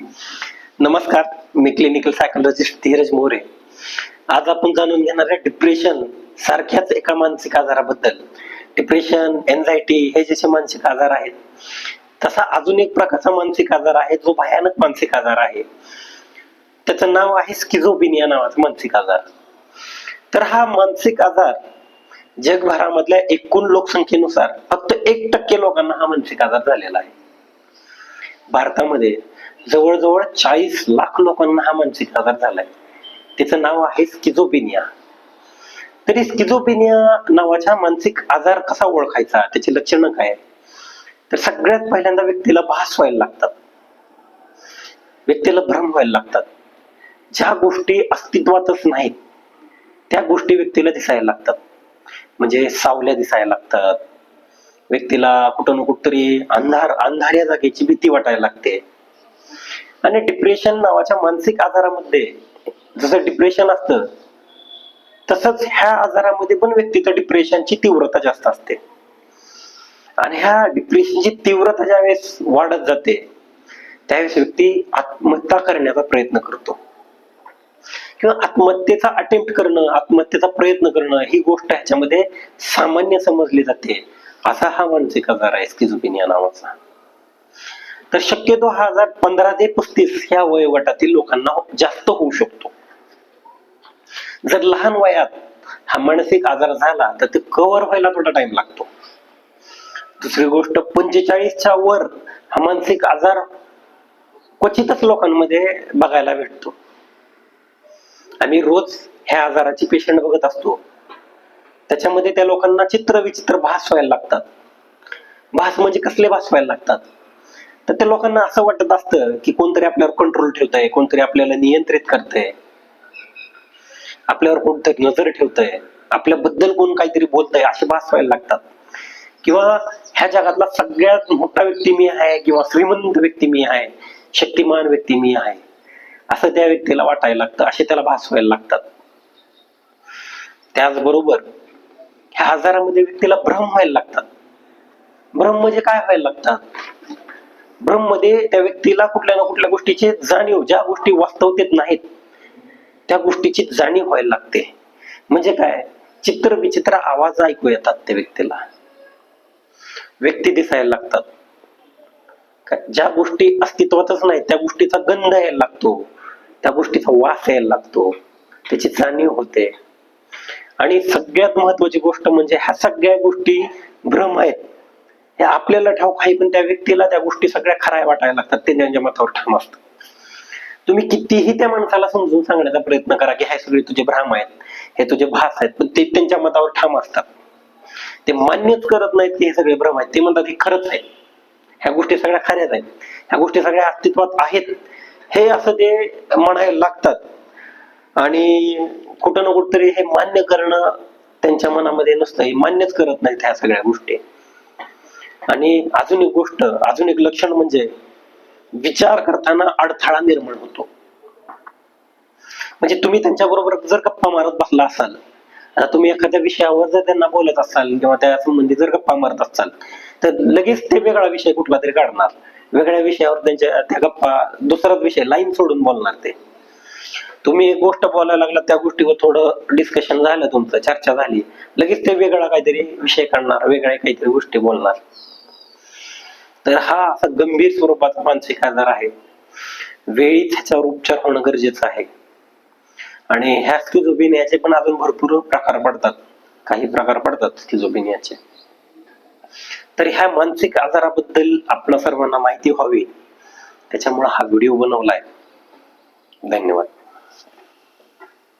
नमस्कार मी clinical psychologist Dheeraj More. आज आपण जाणून घेणार आहे डिप्रेशन सारख्याच एका मानसिक आजाराबद्दल. डिप्रेशन एन्झायटी हे जसे मानसिक आजार आहेत तसा अजून एक प्रकारचा मानसिक आजार आहे जो भयानक मानसिक आजार आहे. त्याचं नाव आहे स्किझोबिनिया नावाचा मानसिक आजार. तर हा मानसिक आजार जगभरामधल्या एकूण लोकसंख्येनुसार फक्त एक टक्के लोकांना हा मानसिक आजार झालेला आहे. भारतामध्ये जवळजवळ चाळीस लाख लोकांना हा मानसिक आजार झालाय. त्याचं नाव आहे स्किझोपिनिया तरी स्किझोपिनिया नावाच्या मानसिक आजार कसा ओळखायचा? त्याची लक्षणं काय तर सगळ्यात पहिल्यांदा व्यक्तीला भास व्हायला लागतात. व्यक्तीला भ्रम व्हायला लागतात. ज्या गोष्टी अस्तित्वातच नाहीत त्या गोष्टी व्यक्तीला दिसायला लागतात. म्हणजे सावल्या दिसायला लागतात. व्यक्तीला कुठं ना कुठतरी अंधार अंधाऱ्या जागेची भीती वाटायला लागते. आणि डिप्रेशन नावाच्या मानसिक आजारामध्ये जसं डिप्रेशन असतं तसंच ह्या आजारामध्ये पण व्यक्तीचं डिप्रेशनची तीव्रता जास्त असते. आणि ह्या डिप्रेशनची तीव्रता ज्यावेळेस वाढत जाते त्यावेळेस व्यक्ती आत्महत्या करण्याचा प्रयत्न करतो. किंवा आत्महत्येचा अटेम्प्ट करणं आत्महत्येचा प्रयत्न करणं ही गोष्ट ह्याच्यामध्ये सामान्य समजली जाते. असा हा मानसिक आजार आहे स्किझोपिनिया नावाचा. तर शक्यतो हा आजार पंधरा ते पस्तीस ह्या वयोगटातील लोकांना जास्त होऊ शकतो. जर लहान वयात हा मानसिक आजार झाला तर ते कव्हर व्हायला थोडा टाइम लागतो. दुसरी गोष्ट पंचेचाळीसच्या वर हा मानसिक आजार क्वचितच लोकांमध्ये बघायला भेटतो. आम्ही रोज ह्या आजाराची पेशंट बघत असतो. त्याच्यामध्ये त्या लोकांना चित्र विचित्र भास व्हायला लागतात. भास म्हणजे कसले भास व्हायला लागतात? तर त्या लोकांना असं वाटत असतं की कोणतरी आपल्यावर कंट्रोल ठेवतंय कोणतरी आपल्याला नियंत्रित करतंय. आपल्यावर कोणतरी नजर ठेवतंय. आपल्याबद्दल कोण काहीतरी बोलतंय असे भास व्हायला लागतात. किंवा ह्या जगातला सगळ्यात मोठा व्यक्ती मी आहे किंवा श्रीमंत व्यक्ती मी आहे शक्तिमान व्यक्ती मी आहे असं त्या व्यक्तीला वाटायला लागतं असे त्याला भास व्हायला लागतात. त्याचबरोबर ह्या आजारामध्ये व्यक्तीला भ्रम व्हायला लागतात. भ्रम म्हणजे काय व्हायला लागतात? भ्रममध्ये त्या व्यक्तीला कुठल्या ना कुठल्या गोष्टीची जाणीव ज्या गोष्टी वास्तवतेत नाहीत त्या गोष्टीची जाणीव व्हायला लागते. म्हणजे काय? चित्र विचित्र आवाज ऐकू येतात त्या व्यक्तीला. व्यक्ती दिसायला लागतात. ज्या गोष्टी अस्तित्वातच नाही त्या गोष्टीचा गंध यायला लागतो. त्या गोष्टीचा वास यायला लागतो. त्याची जाणीव होते. आणि सगळ्यात महत्वाची गोष्ट म्हणजे ह्या सगळ्या गोष्टी भ्रम आहेत. हे आपल्याला ठाऊक आहे पण त्या व्यक्तीला त्या गोष्टी सगळ्या खराय वाटायला लागतात. ते त्यांच्या मतावर ठाम असतं. तुम्ही कितीही त्या माणसाला समजून सांगण्याचा प्रयत्न करा की हे सगळे तुझे भ्रम आहेत हे तुझे भास आहेत पण ते त्यांच्या मतावर ठाम असतात. ते मान्यच करत नाहीत की हे सगळे भ्रम आहेत. ते म्हणतात हे खरंच आहे. ह्या गोष्टी सगळ्या खऱ्याच आहेत. ह्या गोष्टी सगळ्या अस्तित्वात आहेत. हे असं ते म्हणायला लागतात आणि कुठं ना कुठतरी हे मान्य करणं त्यांच्या मनामध्ये नसतं. हे मान्यच करत नाहीत ह्या सगळ्या गोष्टी. आणि अजून एक गोष्ट अजून एक लक्षण म्हणजे विचार करताना अडथळा निर्माण होतो. म्हणजे तुम्ही त्यांच्या बरोबर जर गप्पा मारत बसला असाल आता तुम्ही एखाद्या विषयावर जर त्यांना बोलत असाल किंवा त्या संबंधी जर गप्पा मारत असाल तर लगेच ते वेगळा विषय कुठला तरी काढणार. वेगळ्या विषयावर त्यांच्या त्या गप्पा दुसराच विषय लाईन सोडून बोलणार ते. तुम्ही एक गोष्ट बोलायला लागला त्या गोष्टीवर थोडं डिस्कशन झालं तुमचं चर्चा झाली लगेच ते वेगळा काहीतरी विषय काढणार वेगळ्या काहीतरी गोष्टी बोलणार. तर हा असा गंभीर स्वरूपाचा मानसिक आजार आहे. वेळीच ह्याच्यावर उपचार होणं गरजेचं आहे. आणि ह्या स्किझोपिनियाचे पण अजून भरपूर प्रकार पडतात. काही प्रकार पडतात स्किझोपिनियाचे तर ह्या मानसिक आजाराबद्दल आपल्या सर्वांना माहिती व्हावी. त्याच्यामुळे हा व्हिडिओ बनवलाय. धन्यवाद.